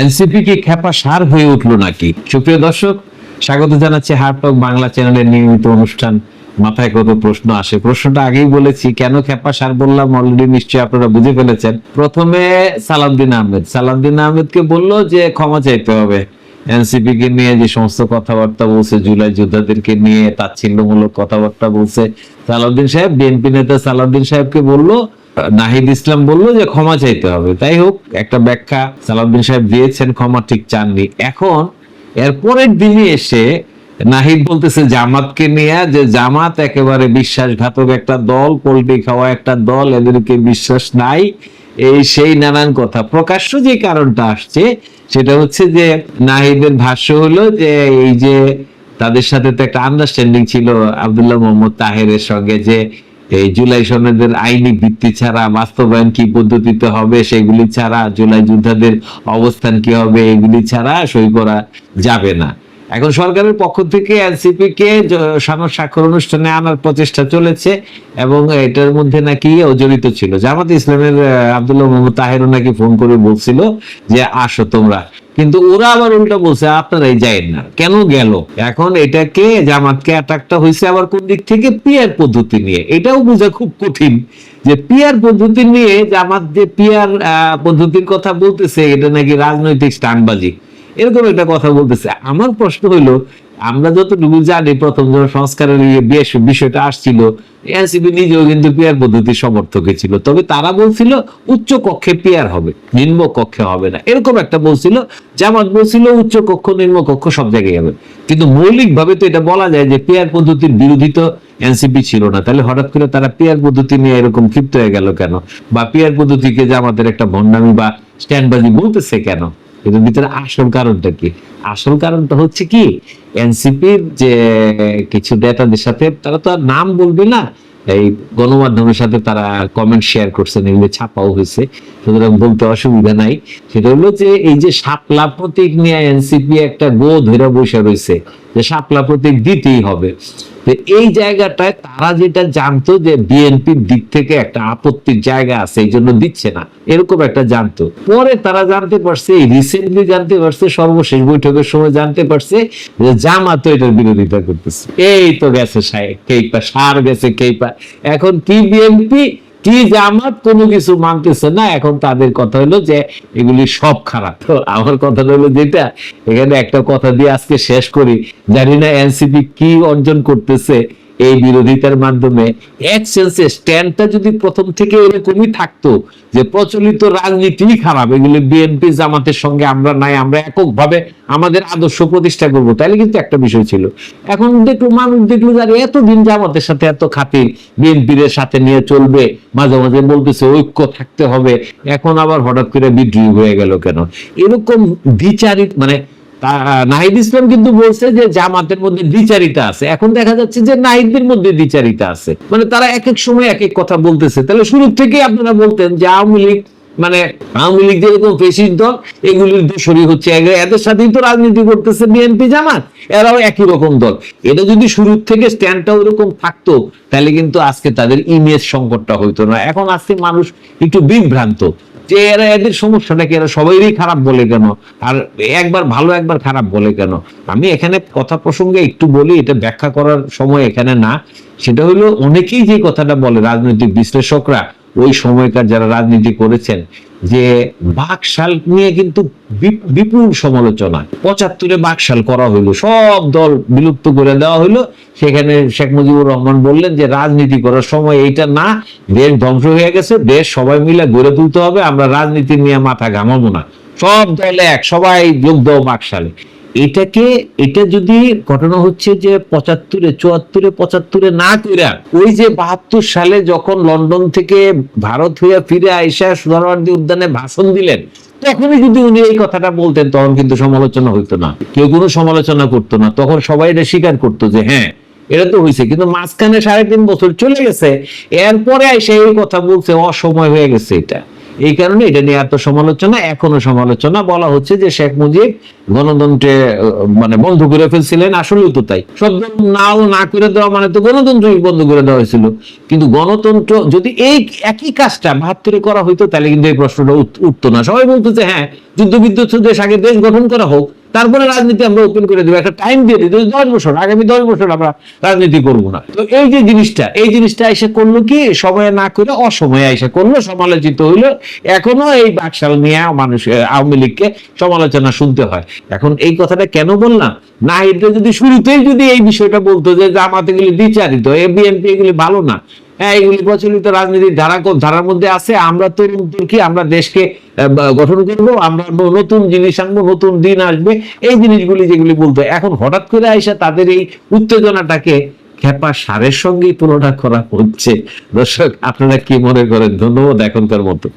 NCP কি খেপা সার হয়ে উঠল নাকি? সুপ্রিয় দর্শক, স্বাগত জানাচ্ছি হার্টক বাংলা চ্যানেলের নিয়মিত অনুষ্ঠান। মাথায় কত প্রশ্ন আসে? প্রশ্নটা আগেই বলেছি, কেন খেপা সার বললাম? অলরেডি নিশ্চয়ই আপনারা বুঝে ফেলেছেন। প্রথমে সালামদিন আহমেদ। সালাউদ্দিন আহমেদকে বলল যে ক্ষমা চাইতে হবে। এনসিপি কে নিয়ে যে সমস্ত কথাবার্তা বলছে, জুলাই যোদ্ধাদেরকে নিয়ে তাচ্ছিল্যমূলক কথাবার্তা বলছে, সালাউদ্দিন সাহেব, বিএনপি নেতা সালাউদ্দিন সাহেবকে বলল নাহিদ ইসলাম বলল যে ক্ষমা চাইতে হবে। তাই হোক, একটা ব্যাখ্যা সালাউদ্দিন সাহেব দিয়েছেন, ক্ষমা ঠিক চাননি। এখন, এর পরের দিনই এসে নাহিদ বলতেছে, জামাতকে নিয়ে যে জামাত একেবারে বিশ্বাসঘাতক একটা দল, পোল্ট্রি খাওয়া একটা দল, এদেরকে বিশ্বাস নাই, এই সেই নানান কথা। প্রকাশ্য যে কারণটা আসছে, সেটা হচ্ছে যে নাহিদের ভাষ্য হলো যে এই যে তাদের সাথে তো একটা আন্ডারস্ট্যান্ডিং ছিল আব্দুল্লাহ মোহাম্মদ তাহেরের সঙ্গে যে এই জুলাই সনদের আইনি ভিত্তি ছাড়া বাস্তবায়ন কি পদ্ধতিতে হবে, সেগুলি ছাড়া জুলাই যোদ্ধাদের অবস্থান কি হবে, এগুলি ছাড়া সই করা যাবে না। এখন সরকারের পক্ষ থেকে এনসিপি কে সনদ স্বাক্ষর অনুষ্ঠানে আনার প্রচেষ্টা চলেছে এবং এটার মধ্যে নাকি জড়িত ছিল। জামাত ইসলামের আব্দুল্লাহ মোহাম্মদ তাহেরও নাকি ফোন করে বলছিল যে, আসো তোমরা। কিন্তু ওরা আবার উল্টা বলছে, আপনারাই যায় না। কেন গেল? এখন এটাকে জামাতকে অ্যাটাকটা হয়েছে আবার কোন দিক থেকে? পিয়ার পদ্ধতি নিয়ে। এটাও বোঝা খুব কঠিন যে পিয়ার পদ্ধতি নিয়ে জামাত যে পিয়ার পদ্ধতির কথা বলতেছে, এটা নাকি রাজনৈতিক স্টানবাজি। এরকম একটা কথা বলতেছে। আমার প্রশ্ন হইল আমরা যতটুকু জানি, প্রথম যখন সংস্কারের বেশ- বিষয়টা আসছিল, এনসিপি নিজেও কিন্তু পিয়ার পদ্ধতির সমর্থকে ছিল। তবে তারা বলছিল, উচ্চ কক্ষে পিয়ার হবে, নিম্ন কক্ষে হবে না। এরকম একটা বলছিল, জামাত বলছিল, উচ্চ কক্ষ, নিম্ন কক্ষ সব জায়গায় হবে। কিন্তু মৌলিকভাবে তো এটা বলা যায় যে, পিয়ার পদ্ধতির বিরোধী তো এনসিপি ছিল না। তাহলে হঠাৎ করে তারা পিয়ার পদ্ধতি নিয়ে এরকম ক্ষিপ্ত হয়ে গেল কেন? বা পিয়ার পদ্ধতিকে যে আমাদের একটা ভণ্ডামি বা স্ট্যান্ডবাজি বলতেছে কেন? এটার ভিতরে আসল কারণটা কি? আসল কারণটা হচ্ছে কি, এনসিপির যে কিছু নেতাদের সাথে তারা তো আর নাম বলবে না, এই গণমাধ্যমের সাথে তারা কমেন্ট শেয়ার করছেন এগুলো ছাপাও হয়েছে। সুতরাং বলতে অসুবিধা নাই। সেটা হলো যে এই যে সাপলা প্রতীক নিয়ে এনসিপি একটা গো ধরে বসে রয়েছে, যে শাপলা প্রতীক দিতেই হবে। এই জায়গাটায় তারা যেটা জানতো যে বিএনপির দিক থেকে একটা আপত্তির জায়গা আছে, এই জন্য দিচ্ছে না, এরকম একটা জানতো। পরে তারা জানতে পারছে রিসেন্টলি জানতে পারছে, সর্বশেষ বৈঠকের সময় জানতে পারছে যে জামাত এটার বিরোধিতা করতেছে। এই তো গেছে সাহেব কেইপা সার গেছে কেইপা এখন কি বিএনপি কি জামাত কোনো কিছু মানতেছে না, এখন তাদের কথা হলো যে এগুলি সব খারাপ। তো আমার কথা হলো যেটা, এখানে একটা কথা দিয়ে আজকে শেষ করি। জানি না এনসিপি কি অর্জন করতেছে এই বিরোধিতার মাধ্যমে এক সেন্সে স্ট্যান্ডটা যদি প্রথম থেকে এরকমই থাকতো যে প্রচলিত রাজনীতি খারাপ, এগুলি বিএনপি জামাতের সঙ্গে আমরা নাই, আমরা এককভাবে আমাদের আদর্শ প্রতিষ্ঠা করব, তাহলে কিন্তু একটা বিষয় ছিল। এখন দেখল মানুষ দেখল যারা এতদিন জামাতের সাথে এত খাতির বিএনপির সাথে নিয়ে চলবে, মাঝে মাঝে বলতেছে ঐক্য থাকতে হবে, এখন আবার হঠাৎ করে বিদ্রোহী হয়ে গেল কেন? এরকম দ্বিচারিত মানে নাহিদ ইসলাম কিন্তু বলছে যে জামাতের মধ্যে দ্বিচারিতা আছে। এখন দেখা যাচ্ছে যে নাহিদদের মধ্যে দ্বিচারিতা আছে। মানে তারা এক এক সময় এক এক কথা বলতেছে। তাহলে শুরু থেকে আপনারা বলতেন যে আওয়ামী লীগ মানে আওয়ামী লীগ যেরকম ফেসিস দল, এগুলির দোষরই হচ্ছে। এদের সাথেই তো রাজনীতি করতেছে বিএনপি জামাত। এরাও একই রকম দল। এটা যদি শুরু থেকে স্ট্যান্ডটা ওরকম থাকতো, তাহলে কিন্তু আজকে তাদের ইমেজ সংকটটা হইতো না। এখন আজকে মানুষ একটু বিভ্রান্ত। যে এরা এদের সমস্যাটা কি এরা সবাইই খারাপ বলে কেন? আর একবার ভালো, একবার খারাপ বলে কেন? আমি এখানে কথা প্রসঙ্গে একটু বলি, এটা ব্যাখ্যা করার সময় এখানে না। সেটা হলো অনেকেই যে কথাটা বলে, রাজনৈতিক বিশ্লেষকরা, ওই সময়কার যারা রাজনীতি করেছেন যে বাকশাল নিয়ে কিন্তু বিপুল সমালোচনা। পঁচাত্তরে বাকশাল করা হইল, সব দল বিলুপ্ত করে দেওয়া হইল। সেখানে শেখ মুজিবুর রহমান বললেন যে, রাজনীতি করার সময় এইটা না, দেশ ধ্বংস হয়ে গেছে, দেশ সবাই মিলে গড়ে তুলতে হবে, আমরা রাজনীতি নিয়ে মাথা ঘামাবো না। সব দলে এক, সবাই যোগ দাও বাকশালে। এটাকে, এটা যদি ঘটনা হচ্ছে যে পঁচাত্তরে, চুয়াত্তরে, পঁচাত্তরে না কইরা, ওই যে বাহাত্তর সালে যখন লন্ডন থেকে ভারত হইয়া ফিরে আইসা সুধারবাদী উদ্যানে ভাষণ দিলেন, তখনই যদি উনি এই কথাটা বলতেন, তখন কিন্তু সমালোচনা হইতো না। কেউ কোনো সমালোচনা করতো না। তখন সবাই এটা স্বীকার করতো যে হ্যাঁ এটা তো হয়েছে কিন্তু মাঝখানে সাড়ে তিন বছর চলে গেছে, এরপরে এসে এই কথা বলছে, অসময় হয়ে গেছে এটা। এই কারণে এটা নিয়ে এত সমালোচনা, এখনও সমালোচনা। বলা হচ্ছে যে শেখ মুজিব গণতন্ত্রে মানে বন্ধ করে ফেলছিলেন, আসলেও তো তাই। সব নাও না করে দেওয়া মানে তো গণতন্ত্রই বন্ধ করে দেওয়া হয়েছিল। কিন্তু গণতন্ত্র যদি এই একই কাজটা বাহাত্তরে করা হইতো, তাহলে কিন্তু এই প্রশ্নটা উঠ- উঠতো না। সবাই বলতো যে হ্যাঁ যুদ্ধ বিদ্যুৎ দেশ আগে দেশ গঠন করা হোক তারপরে রাজনীতি আমরা ওপেন করে দেবো। একটা টাইম দিয়ে দিই, দশ বছর, আগামী দশ বছর আমরা রাজনীতি করব না। তো এই যে জিনিসটা, এই জিনিসটা এসে করল কি? সময়ে না করে অসময়ে এসে করল, সমালোচিত হইল। এখনও এই বাকশাল নিয়ে মানুষ আওয়ামী লীগকে সমালোচনা শুনতে হয়। এখন এই কথাটা কেন বললাম? না এটা যদি শুরুতেই যদি এই বিষয়টা বলতো যে জামাত এগুলি বিচারিত এ বিএনপি এগুলি ভালো না হ্যাঁ প্রচলিত রাজনীতির ধারা ধারার মধ্যে আছে, আমরা তো কি? আমরা দেশকে গঠন করব, আমরা নতুন জিনিস আনব, নতুন দিন আসবে। এই জিনিসগুলি যেগুলি বলতো, এখন হঠাৎ করে আইসা তাদের এই উত্তেজনাটাকে খেপা সারের সঙ্গেই তুলনা করা হচ্ছে। দর্শক, আপনারা কি মনে করেন? ধন্যবাদ এখনকার মতো।